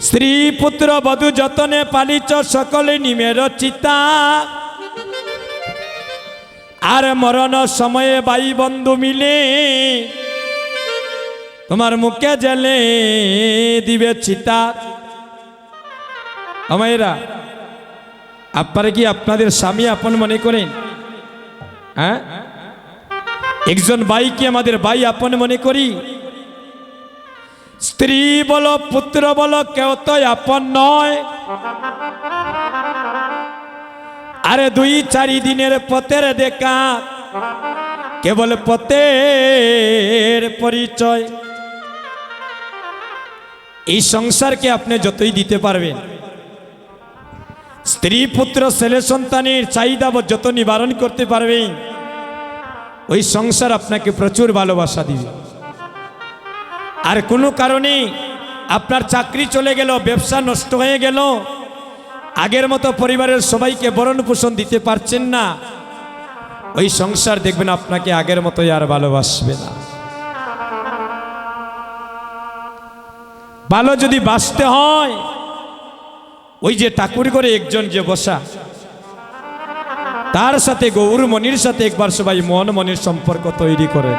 স্ত্রী পুত্র বধূ যতনে পালিছ সকলে নিমের চিতা। আর মরণ সময়ে বাই বন্ধু মিলে, তোমার মুখে জেলে দিবে চিতা। আমায়রা আপনারা কি আপনাদের স্বামী আপন মনে করেন? হ্যাঁ? একজন বাইকে আমাদের বাই আপন মনে করি? স্ত্রী বলো, পুত্র বলো, কেউ তো আপন নয়। আরে দুই চারি দিনের পথের দেখা, কেবল পথের পরিচয়। এই সংসারকে আপনি যতই দিতে পারবেন। স্ত্রী, পুত্র, ছেলে, সন্তানের চাহিদা যত নিবারণ করতে পারবেন, ওই সংসার আপনাকে প্রচুর ভালোবাসা দিবে। আর কোনো কারণে আপনার চাকরি চলে গেল, ব্যবসা নষ্ট হয়ে গেল, আগের মতো পরিবারের সবাইকে বরণ পোষণ দিতে পারছেন না, ওই সংসার দেখবেন আপনাকে আগের মতোই আর ভালোবাসবে না। ভালো যদি বাঁচতে হয়, ওই যে ঠাকুর করে একজন যে বসা, তার সাথে গৌর মনির সাথে একবার সবাই মন মনের সম্পর্ক তৈরি করেন।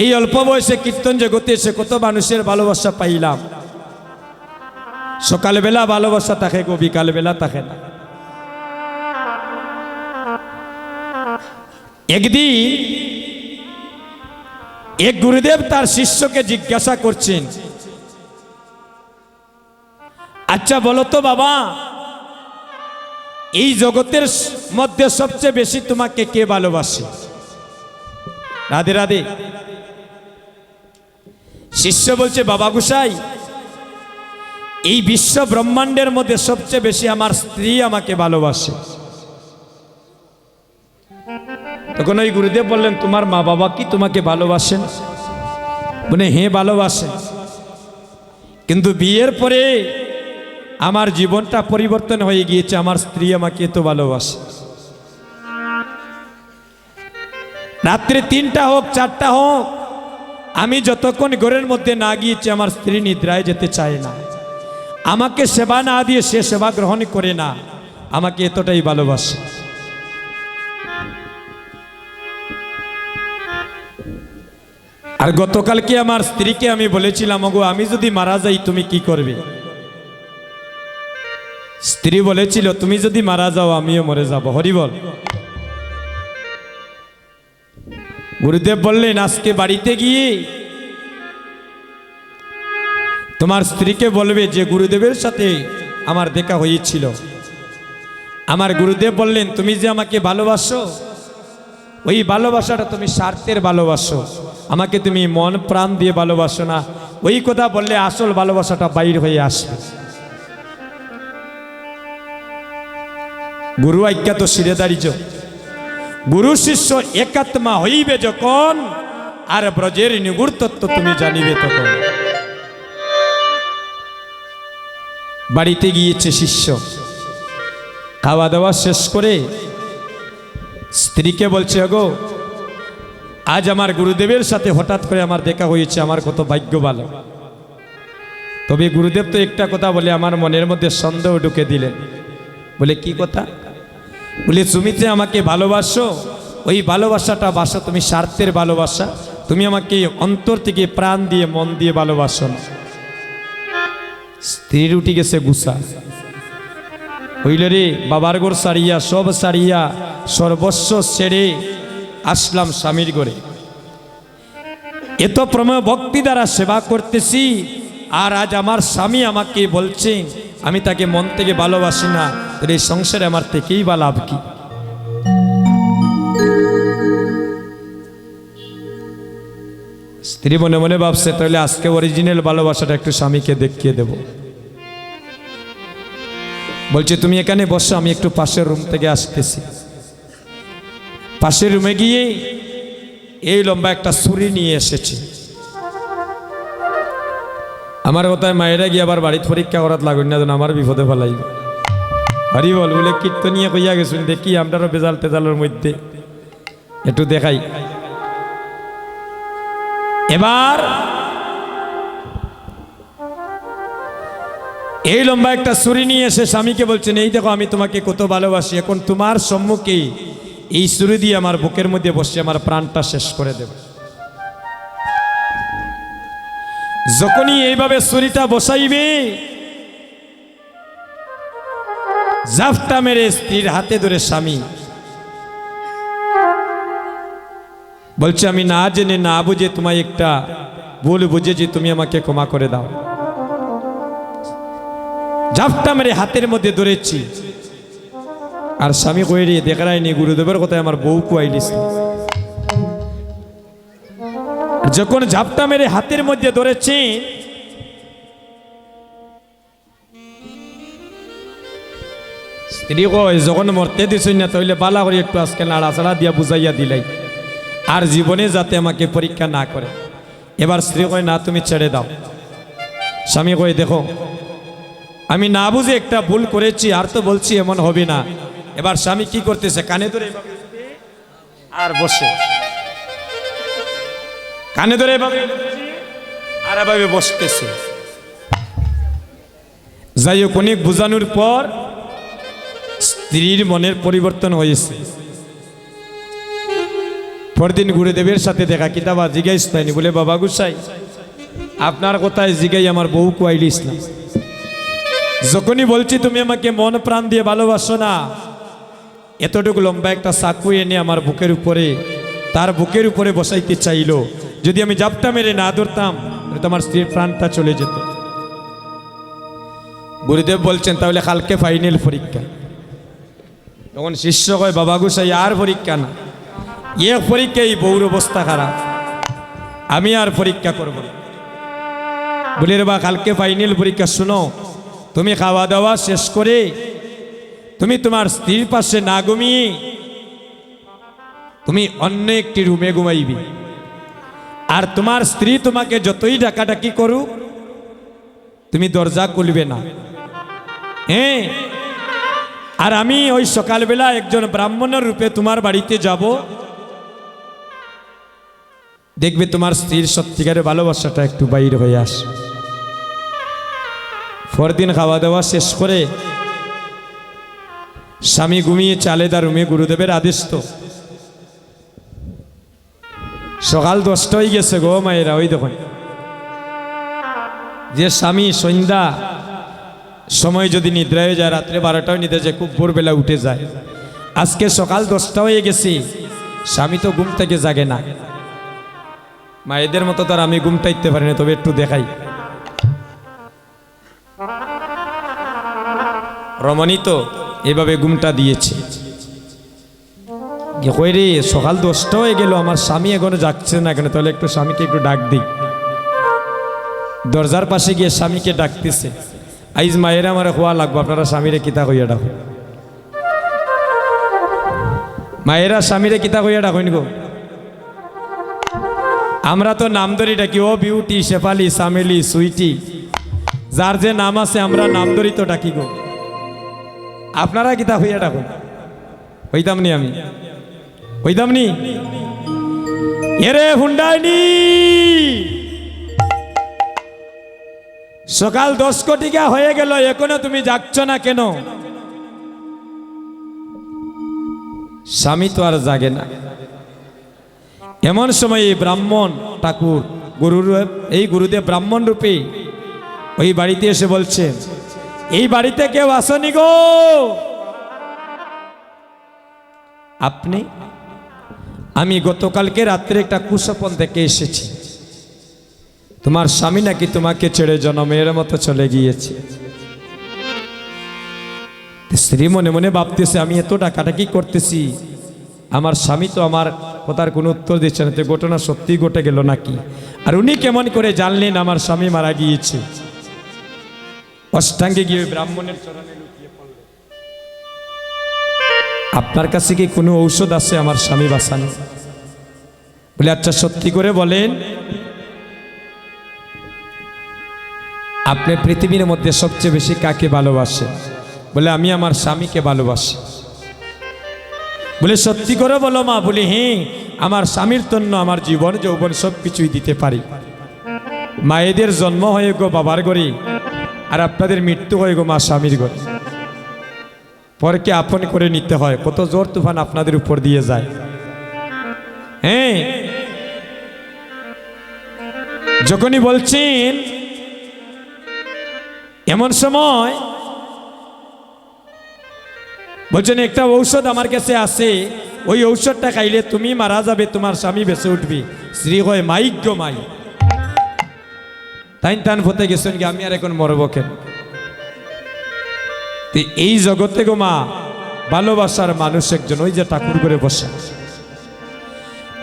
এই অল্প বয়সে কীর্তন জগতে এসে কত মানুষের ভালোবাসা পাইলাম। সকালবেলা ভালোবাসা থাকে গো, বিকালবেলা থাকে না। একদিন এক গুরুদেব তার শিষ্যকে জিজ্ঞাসা করছেন আচ্ছা বলো তো বাবা, এই জগতের মধ্যে সবচেয়ে বেশি তোমাকে কে ভালোবাসে? রাধে রাধে। শিষ্য বলছে, বাবা গুসাই, এই বিশ্ব ব্রহ্মাণ্ডের মধ্যে সবচেয়ে বেশি আমার স্ত্রী আমাকে ভালোবাসে। তখন ওই গুরুদেব বললেন, তোমার মা বাবা কি তোমাকে ভালোবাসেন? বলে হ্যাঁ ভালোবাসে। কিন্তু বিয়ের পরে আমার জীবনটা পরিবর্তন হয়ে গিয়েছে, আমার স্ত্রী আমাকে এত ভালোবাসে। রাত্রে তিনটা হোক, চারটা হোক, আমি যতক্ষণ ঘরের মধ্যে না গিয়েছি, আমার স্ত্রী নিদ্রায় যেতে চায় না। আমাকে সেবা না দিয়ে সে সেবা গ্রহণ করে না। আমাকে এতটাই ভালোবাসে। আর গতকালকে আমার স্ত্রীকে আমি বলেছিলাম, ওগো, আমি যদি মারা যাই, তুমি কি করবে? স্ত্রী বলেছিল, তুমি যদি মারা যাও, আমিও মরে যাব। হরিবল গুরুদেব বললেন, আজকে বাড়িতে গিয়ে তোমার স্ত্রীকে বলবে যে গুরুদেবের সাথে আমার দেখা হয়েছিল। আমার গুরুদেব বললেন, তুমি যে আমাকে ভালোবাসো, ওই ভালোবাসাটা তুমি স্বার্থের ভালোবাসো। আমাকে তুমি মন প্রাণ দিয়ে ভালোবাসো না। ওই কথা বললে আসল ভালোবাসাটা বাইর হয়ে আসবে। গুরু আজ্ঞা তো শিরে দাঁড়িয়েছ। গুরু শিষ্য একাত্মা হইবে যখন, আর ব্রজের নিগুর তত্ত্ব তুমি জানিবে তখন। বাড়িতে গিয়েছে শিষ্য। খাওয়া দাওয়া শেষ করে স্ত্রীকে বলছে গো আজ আমার গুরুদেবের সাথে হঠাৎ করে আমার দেখা হয়েছে, আমার কত ভাগ্য ভালো। তবে গুরুদেব তো একটা কথা বলে আমার মনের মধ্যে সন্দেহ ঢুকে দিলেন। বলে, কি কথা? বলে তুমি যে আমাকে ভালোবাসো। ওই ভালোবাসাটা বাসা, তুমি স্বার্থের ভালোবাসা। তুমি আমাকে অন্তর থেকে প্রাণ দিয়ে, মন দিয়ে ভালোবাসো না। স্ত্রীর উঠে গেছে গুসা। হইল রে, বাবার গোর সারিয়া সব সারিয়া সর্বস্ব ছেড়ে আসলাম স্বামীর ঘরে। এত প্রমেয় ভক্তি দ্বারা সেবা করতেছি, আর আজ আমার স্বামী আমাকে বলছেন আমি তাকে মন থেকে ভালোবাসি না। তোর এই সংসারে আমার থেকেই বা লাভ কি? স্ত্রী মনে মনে ভাবছে, তাহলে আজকে অরিজিনাল ভালোবাসাটা একটু স্বামীকে দেখিয়ে দেব। বলছে, তুমি এখানে বসো, আমি একটু পাশের রুম থেকে আসতেছি। পাশের রুমে গিয়ে এই লম্বা একটা ছুরি নিয়ে এসেছি। আমার কথায় মায়েরা গিয়ে আবার বাড়িতে পরীক্ষা করাত লাগুন না, যেন আমার বিপদে ফেলাইব। হরি বল বলে কীর্তনিয়া কইয়া গেছুন, দেখি আমরারও বেজাল তেজালের মধ্যে। একটু দেখাই। এবার এই লম্বা একটা সুরি নিয়ে এসে স্বামীকে বলছেন, এই দেখো, আমি তোমাকে কত ভালোবাসি। এখন তোমার সম্মুখে এই সুরি দিয়ে আমার বুকের মধ্যে বসে আমার প্রাণটা শেষ করে দেব। যখনই এইভাবে সুরিটা বসাইবে জাফটা মেরে স্ত্রীর হাতে ধরে স্বামী। বলছে, আমি না জেনে না বুঝে তোমায় একটা ভুল বুঝেছি, তুমি আমাকে ক্ষমা করে দাও। জাফটা মেরে হাতের মধ্যে ধরেছি। আর স্বামী কইরে দেখারাইনি গুরুদেবের কথায় আমার বউ কুয়াইলিস যখন ঝাপটা মেরে হাতের মধ্যে ধরেছি স্ত্রী কয় যখন মরতে দিছই না তাহলে বালা করে একটু আজকে নাড়াচাড়া দিয়া বুঝাইয়া দিলাই। আর জীবনে যাতে আমাকে পরীক্ষা না করে এবার স্ত্রী কয়, না, তুমি ছেড়ে দাও। স্বামী কয়, দেখো, আমি না বুঝে একটা ভুল করেছি, আর তো বলছি এমন হবে না। এবার স্বামী কি করতেছে? কানে ধরে আর বসে। কানে ধরে আর এভাবে বসতেছে। যাই হোক, অনেক বোঝানোর পর স্ত্রীর মনের পরিবর্তন হয়েছে। পরদিন গুরুদেবের সাথে দেখা কিতাবা জিজ্ঞাইস তাইনি বলে, বাবা গুসাই, আপনার কথায় জিগাই আমার বউ কুয়াইলিস না যখনই বলছি, তুমি আমাকে মন প্রাণ দিয়ে ভালোবাসো না, এতটুকু লম্বা একটা চাকু এনে আমার বুকের উপরে, তার বুকের উপরে বসাইতে চাইলো। যদি আমি জাপটা মেরে না ধরতাম তোমার স্ত্রীর প্রাণটা চলে যেত। গুরুদেব বলছেন, তাহলে কালকে ফাইনাল পরীক্ষা। তখন শিষ্য কয়, বাবা গুসাই আর পরীক্ষা না। এ পরীক্ষা এই বউর অবস্থা খারাপ। আমি আর পরীক্ষা করব বলে রে বা কালকে ফাইনাল পরীক্ষা, শুনো। তুমি খাওয়া দাওয়া শেষ করে তুমি তোমার স্ত্রীর পাশে না ঘুমিয়ে তুমি অন্য একটি রুমে ঘুমাইবি। আর তোমার স্ত্রী তোমাকে যতই ডাকাডাকি করুক, তুমি দরজা খুলবে না। হ্যাঁ আর আমি ওই সকালবেলা একজন ব্রাহ্মণের রূপে তোমার বাড়িতে যাব। দেখবে তোমার স্ত্রীর সত্যিকারের ভালোবাসাটা একটু বাইর হয়ে আসে। পরদিন খাওয়া দাওয়া শেষ করে স্বামী ঘুমিয়ে চালেদা রুমে গুরুদেবের আদেশ তো। সকাল দশটা হয়ে গেছে গো মায়েরা, ওই দেখুন। যে স্বামী সন্ধ্যা সময় যদি নিদ্রা হয়ে যায়, রাত্রে বারোটাও নিতে যায়, খুব ভোরবেলা উঠে যায়। আজকে সকাল দশটা হয়ে গেছি, স্বামী তো ঘুম থেকে জাগে না। মায়েদের মতো তার আমি ঘুমটা ইতে পারি না, তবে একটু দেখাই। রমণী তো এভাবে ঘুমটা দিয়েছে। কই রে, সকাল দশটা হয়ে গেল, আমার স্বামী এখনও যাচ্ছে না কেন? তাহলে একটু স্বামীকে একটু ডাক দিই। দরজার পাশে গিয়ে স্বামীকে ডাকতেছে। আইজ মায়েরা আমার হওয়া লাগবো, আপনারা স্বামীরে কিতা কইয়া ডাকো। মায়েরা স্বামীরে কিতা কইয়া ডাকুন গো। আমরা তো নাম ধরি ডাকি, ও বিউটি, শেফালি, সামেলি, সুইটি। যার যে নাম আছে, আমরা নাম ধরি তো ডাকি গো। আপনারা কিতা হইয়া ডাকুন হইতাম নি আমি। হইতাম নি এরে হুন্ডাইনি! সকাল দশ কোটিকা হয়ে গেল, এখনও তুমি যাচ্ছ না কেন? স্বামী তো আর জাগে না। এমন সময় এই ব্রাহ্মণ ঠাকুর, গুরুর এই গুরুদেব ব্রাহ্মণ রূপে ওই বাড়িতে এসে বলছে, এই বাড়িতে কেউ আসনি গো? আপনি? আমি গতকালকে রাত্রে একটা কুসপন থেকে এসেছি। তোমার স্বামী নাকি তোমাকে ছেড়ে জনমের মতো চলে গিয়েছে? স্ত্রী মনে মনে ভাবতেছে, আমি এত ডাকাডাকি করতেছি। আমার স্বামী তো আমার কথার কোনো উত্তর দিচ্ছে না। তো ঘটনা সত্যি ঘটে গেল নাকি? আর উনি কেমন করে জানলেন, আমার স্বামী মারা গিয়েছে। অষ্টাঙ্গে গিয়ে ব্রাহ্মণের চরণে লুটিয়ে পড়লেন। আপনার কাছে কি কোনো ঔষধ আছে? আমার স্বামী বাঁচানো। বলে আচ্ছা সত্যি করে বলেন আপনি পৃথিবীর মধ্যে সবচেয়ে বেশি কাকে ভালোবাসে? বলে, আমি আমার স্বামীকে ভালোবাসি। বলে, সত্যি করে বলো মা, বলে হ্যাঁ আমার স্বামীর জন্য আমার জীবন, যৌবন সব কিছুই দিতে পারি। মায়েদের জন্ম হয়ে গো বাবার ঘরে, আর আপনাদের মৃত্যু হয়ে গো মা স্বামীর ঘরে। পরকে আপন করে নিতে হয়, কত জোর তুফান আপনাদের উপর দিয়ে যায়। হ্যাঁ যখনই বলছেন এমন সময় বলছেন, একটা ঔষধ আমার কাছে আছে। ওই ঔষধটা খাইলে তুমি মারা যাবে, তোমার স্বামী বেঁচে উঠবি। শ্রী হয় মাইজ্ঞ মাই। তাই টান ফতে গেছেন আমি আর এখন মরব কেন? এই জগতে গো মা, ভালোবাসার মানুষ একজন, ওই যে ঠাকুর করে বসে।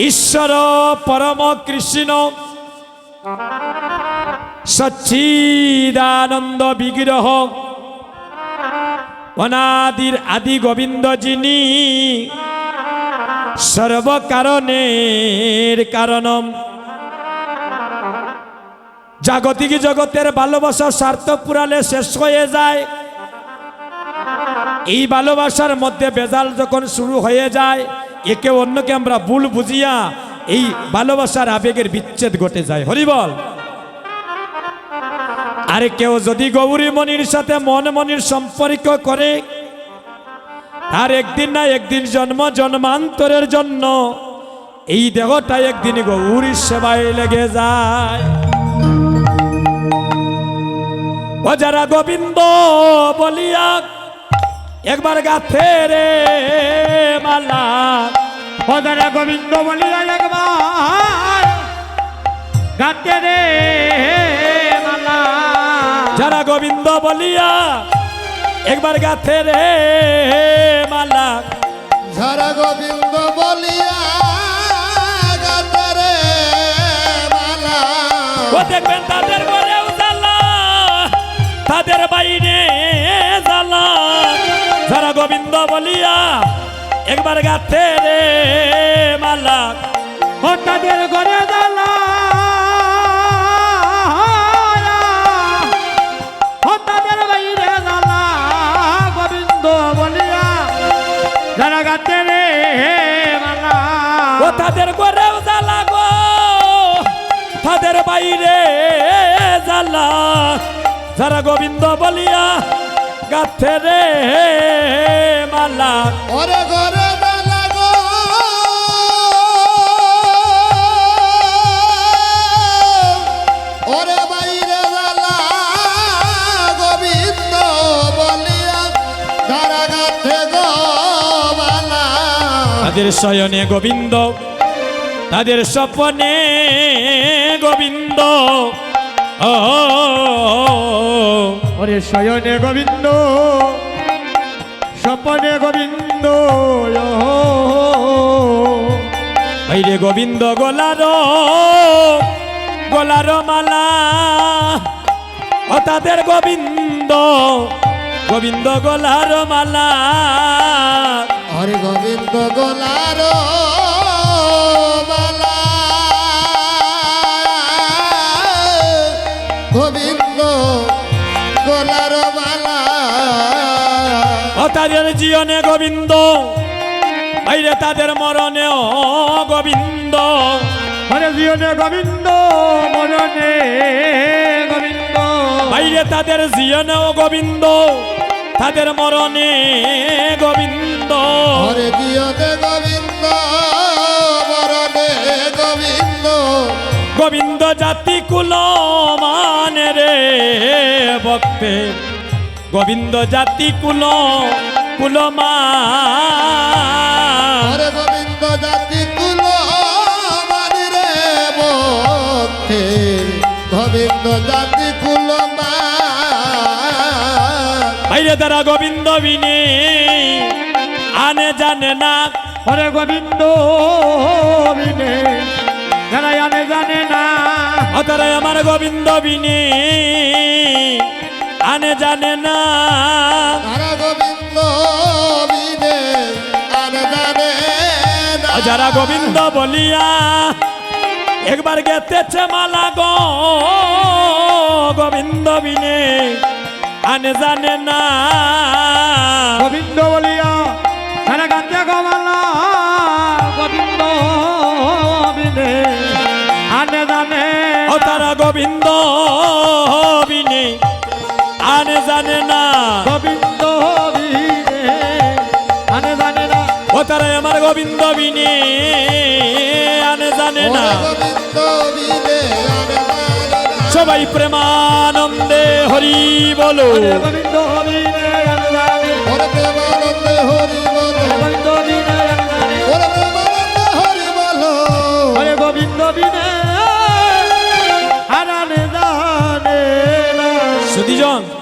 ঈশ্বর পরম কৃষ্ণ। সচ্চিদানন্দ বিগ্রহ। অনাদির আদি গোবিন্দ যিনি সর্বকারণের কারণম। জাগতিক জগতের ভালোবাসা স্বার্থ পুরালে শেষ হয়ে যায়। এই ভালোবাসার মধ্যে বেজাল যখন শুরু হয়ে যায়, একে অন্যকে আমরা ভুল বুঝিয়া এই ভালোবাসার আবেগের বিচ্ছেদ ঘটে যায়। হরিবল আরে কেউ যদি গৌরী মনির সাথে মন মনির সম্পর্ক করে আর একদিন না একদিন জন্ম, জন্মান্তরের জন্য এই দেহটা একদিন গৌরীর সেবায় লেগে যায়। ও যারা গোবিন্দ বলিয়া একবার গাথে রে মালা ওদারা গোবিন্দ বলিয়া একবার গাতে রে যারা গোবিন্দ বলিয়া একবার গাথে রে মালা। ঝরা গোবিন্দ বলিয়া গাতরে মালা। ও দেখবেন তাদের ঘরে জ্বালা তাদের বাইরে জ্বালা। যারা গোবিন্দ বলিয়া একবার গাথে রে মালা। ও তাদের ঘরে তাদের ঘরে জ্বালা গো। তাদের বাইরে জ্বালা। যারা গোবিন্দ বলিয়া গাথে রে মালা। ওরে ঘরে বেলা গো। ওরে গোবিন্দ বলিয়া ধারা মালা। তাদের শয়নে গোবিন্দ তাদের স্বপনে গোবিন্দ। ওরে শয়নে গোবিন্দ স্বপনে গোবিন্দ বাইরে গোবিন্দ গোলার গোলার মালা। ও তাদের গোবিন্দ গোবিন্দ গোলার মালা। হরে গোবিন্দ গোলার গোবিন্দ গোলার মালা। ও তাদের জীবনে গোবিন্দ বাইরে তাদের মরণে ও গোবিন্দ। হরে জীবনে গোবিন্দ মরণে গোবিন্দ। বাইরে তাদের জীবনে ও গোবিন্দ তাদের মরণে গোবিন্দ। হরে দিয়তে গোবিন্দ। গোবিন্দ জাতি কুল মানে রে ভক্তে। গোবিন্দ জাতি কুল কুলমা হরে গোবিন্দ জাতি কুল মানি রে বক্ষে গোবিন্দ জাতি কুল বাইরে তারা গোবিন্দ বিনে আনে জানে না। হরে গোবিন্দ বিনে যারা জানে জানে না। অতরে আমার গোবিন্দ বিনে আনে জানে না। তারা গোবিন্দ বিনে আর জানে না। যারা গোবিন্দ বলিয়া একবার গেতেছে মালা গো গোবিন্দ বিনে আনে জানে না। গোবিন্দ বলিয়া তারা গোবিন্দ বিনে জানে না। গোবিন্দ আনে জানে না। ও তারা আমার গোবিন্দ বিনে। আনে জানে না। গোবিন্দ বিনে আর জানে না। সবাই প্রেমানন্দে হরি বলো। গোবিন্দ আনে প্রেমানন্দে হরি বলো। গোবিন্দ বিনে আনে হরি গোবিন্দ বিনে Can.